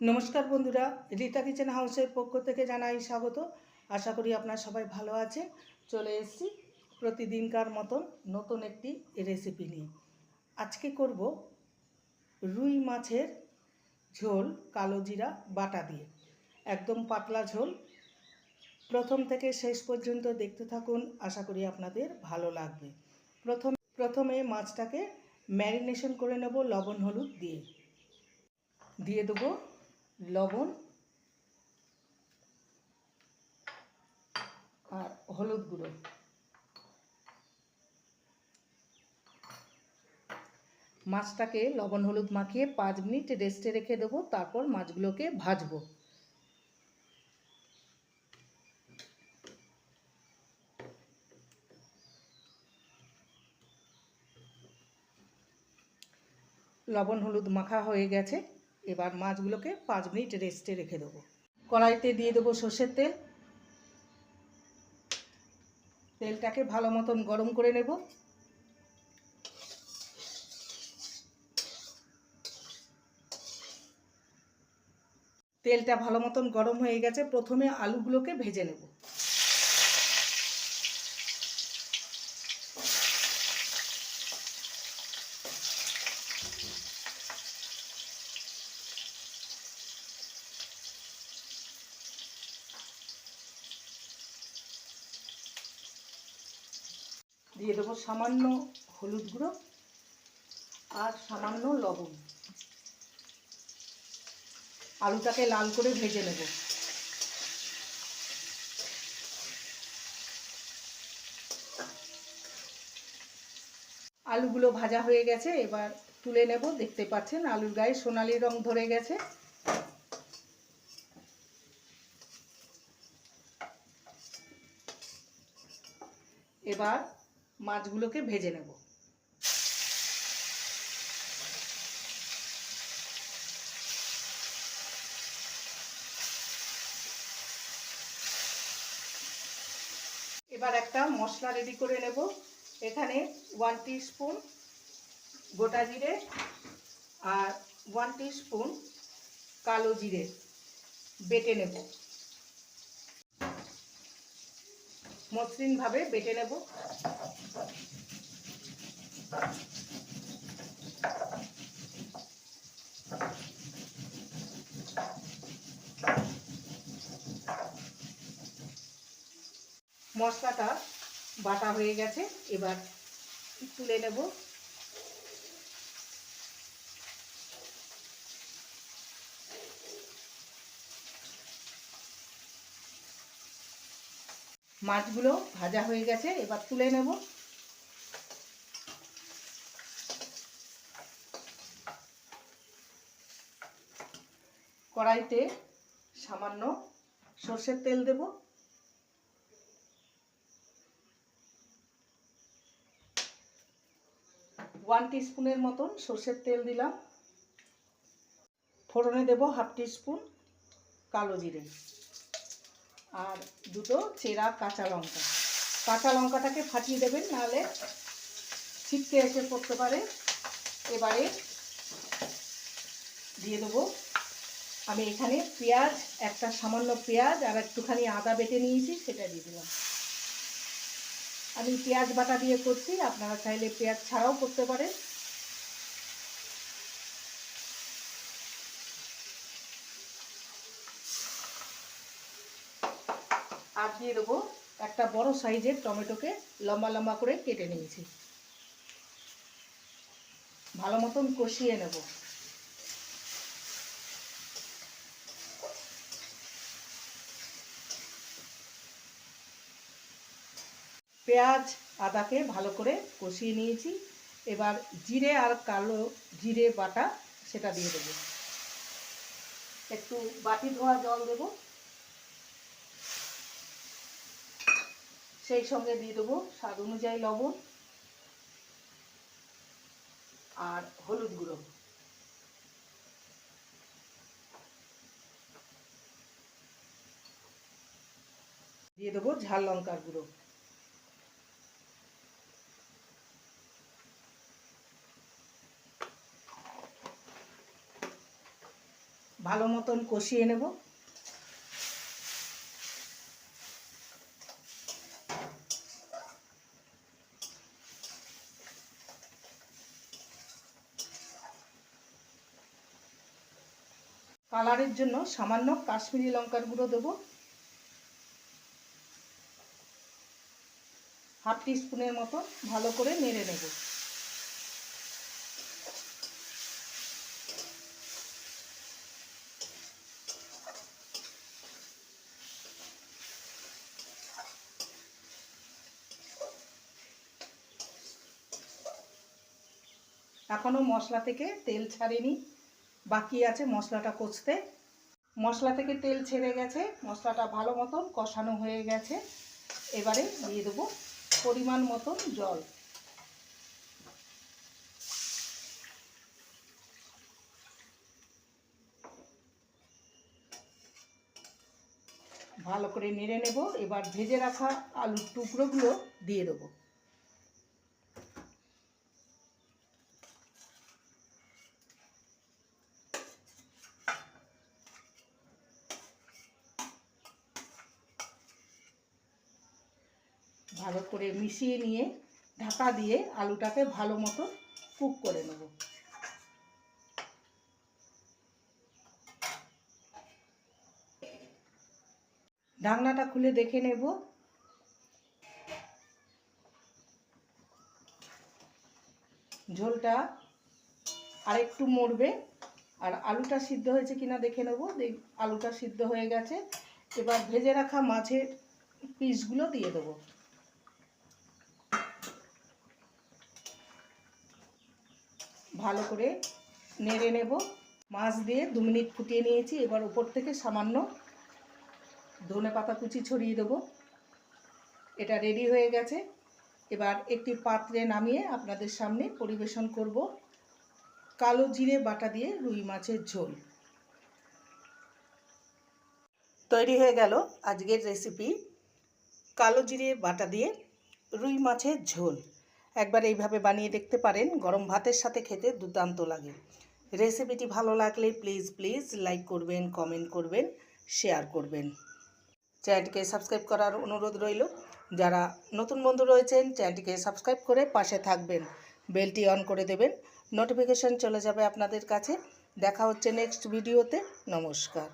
নমস্কার বন্ধুরা, রীতা কিচেন হাউসের পক্ষ থেকে জানাই স্বাগত। আশা করি আপনারা সবাই ভালো আছেন। চলে এসেছি প্রতিদিনকার মতন নতুন একটি রেসিপি নিয়ে। আজকে করব রুই মাছের ঝোল কালো জিরা বাটা দিয়ে। একদম পাতলা ঝোল। প্রথম থেকে শেষ পর্যন্ত দেখতে থাকুন, আশা করি আপনাদের ভালো লাগবে। প্রথম, প্রথমে মাছটাকে ম্যারিনেশন করে নেব লবণ হলুদ দিয়ে। দিয়ে দেবো লবণ আর হলুদ গুঁড়ো। মাছটাকে লবণ হলুদ মাখিয়ে পাঁচ মিনিট রেস্টে রেখে দেবো, তারপর মাছগুলোকে ভাজবো। লবণ হলুদ মাখা হয়ে গেছে। এবার মাছগুলোকে পাঁচ মিনিট রেস্টে রেখে দেবো। কড়াইতে দিয়ে দেবো সর্ষের তেল। তেলটাকে ভালো মতন গরম করে নেব। তেলটা ভালো মতন গরম হয়ে গেছে। প্রথমে আলুগুলোকে ভেজে নেব। দিয়ে দেবো সামান্য হলুদ গুঁড়ো আর সামান্য লবণ। আলুটাকে লাল করে ভেজে নেব। আলুগুলো ভাজা হয়ে গেছে, এবার তুলে নেব। দেখতে পাচ্ছেন আলুর গায়ে সোনালি রং ধরে গেছে। এবার মাছগুলোকে ভেজে নেব। এবার একটা মশলা রেডি করে নেব। এখানে ওয়ান স্পুন গোটা জিরে আর ওয়ান স্পুন কালো জিরে বেটে নেব। মসৃণভাবে বেটে নেব। মশলাটা বাটা হয়ে গেছে এবার তুলে নেব। মাছগুলো ভাজা হয়ে গেছে, এবার তুলে নেব। কড়াইতে সামান্য সর্ষের তেল দেব। ওয়ান স্পুনের মতন সর্ষের তেল দিলাম। ফোড়নে দেব হাফ স্পুন কালো জিরে। আর দুটো চেরা কাঁচা লঙ্কা। কাঁচা লঙ্কাটাকে ফাটিয়ে দেবেন, নাহলে ছিটকে এসে পড়তে পারে। এবারে দিয়ে দেবো। আমি এখানে পেঁয়াজ, একটা সামান্য পেঁয়াজ আর একটুখানি আদা বেটে নিয়েছি, সেটা দিয়ে দিলাম। আমি পেঁয়াজ বাটা দিয়ে করছি, আপনারা চাইলে পেঁয়াজ ছাড়াও করতে পারেন। আর দিয়ে দেবো একটা বড় সাইজের টমেটোকে লম্বা লম্বা করে কেটে নিয়েছি। ভালো মতন কষিয়ে নেব। পেঁয়াজ, আদাকে ভালো করে কষিয়ে নিয়েছি। এবার জিরে আর কালো জিরে বাটা সেটা দিয়ে দেবো। একটু বাটি ধোয়া জল দেবো। সেই সঙ্গে দিয়ে দেবো স্বাদ অনুযায়ী লবণ আর হলুদ গুঁড়ো। দিয়ে দেবো ঝাল লঙ্কার গুঁড়ো। ভালো মতন কষিয়ে নেব। কালারের জন্য সামান্য কাশ্মীরি লঙ্কার গুঁড়ো দেবো। হাফ স্পুনের মতো ভালো করে নেড়ে নেব। এখনও মশলা থেকে তেল ছাড়েনি। বাকি আছে মশলাটা কষতে। মশলা থেকে তেল ছেড়ে গেছে, মশলাটা ভালো মতন কষানো হয়ে গেছে। এবারে দিয়ে দেবো পরিমাণ মতন জল। ভালো করে নেড়ে নেব, এবার ভেজে রাখা আলুর টুকরোগুলো দিয়ে দেবো। ভালো করে মিশিয়ে নিয়ে ঢাকা দিয়ে আলুটাকে ভালো মতো কুক করে নেব। ঢাকনাটা খুলে দেখে নেব। ঝোলটা আরেকটু মরবে আর আলুটা সিদ্ধ হয়েছে কিনা দেখে নেব। আলুটা সিদ্ধ হয়ে গেছে। এবার ভেজে রাখা মাছের পিসগুলো দিয়ে দেবো। ভালো করে নেড়ে নেব। মাছ দিয়ে দু মিনিট ফুটিয়ে নিয়েছি। এবার উপর থেকে সামান্য ধনে পাতা কুচি ছড়িয়ে দেবো। এটা রেডি হয়ে গেছে। এবার একটি পাত্রে নামিয়ে আপনাদের সামনে পরিবেশন করব। কালো জিরে বাটা দিয়ে রুই মাছের ঝোল। তৈরি হয়ে গেল আজকের রেসিপি কালো জিরে বাটা দিয়ে রুই মাছের ঝোল। একবার এইভাবে বানিয়ে দেখতে পারেন। গরম ভাতের সাথে খেতে দুর্দান্ত লাগে। রেসিপিটি ভালো লাগলে প্লিজ প্লিজ লাইক করবেন কমেন্ট করবেন শেয়ার করবেন। চ্যানেলটিকে সাবস্ক্রাইব করার অনুরোধ রইল। যারা নতুন বন্ধু রয়েছেন চ্যানেলটিকে সাবস্ক্রাইব করে পাশে থাকবেন। বেলটি অন করে দেবেন। নোটিফিকেশান চলে যাবে আপনাদের কাছে। দেখা হচ্ছে নেক্সট ভিডিওতে নমস্কার।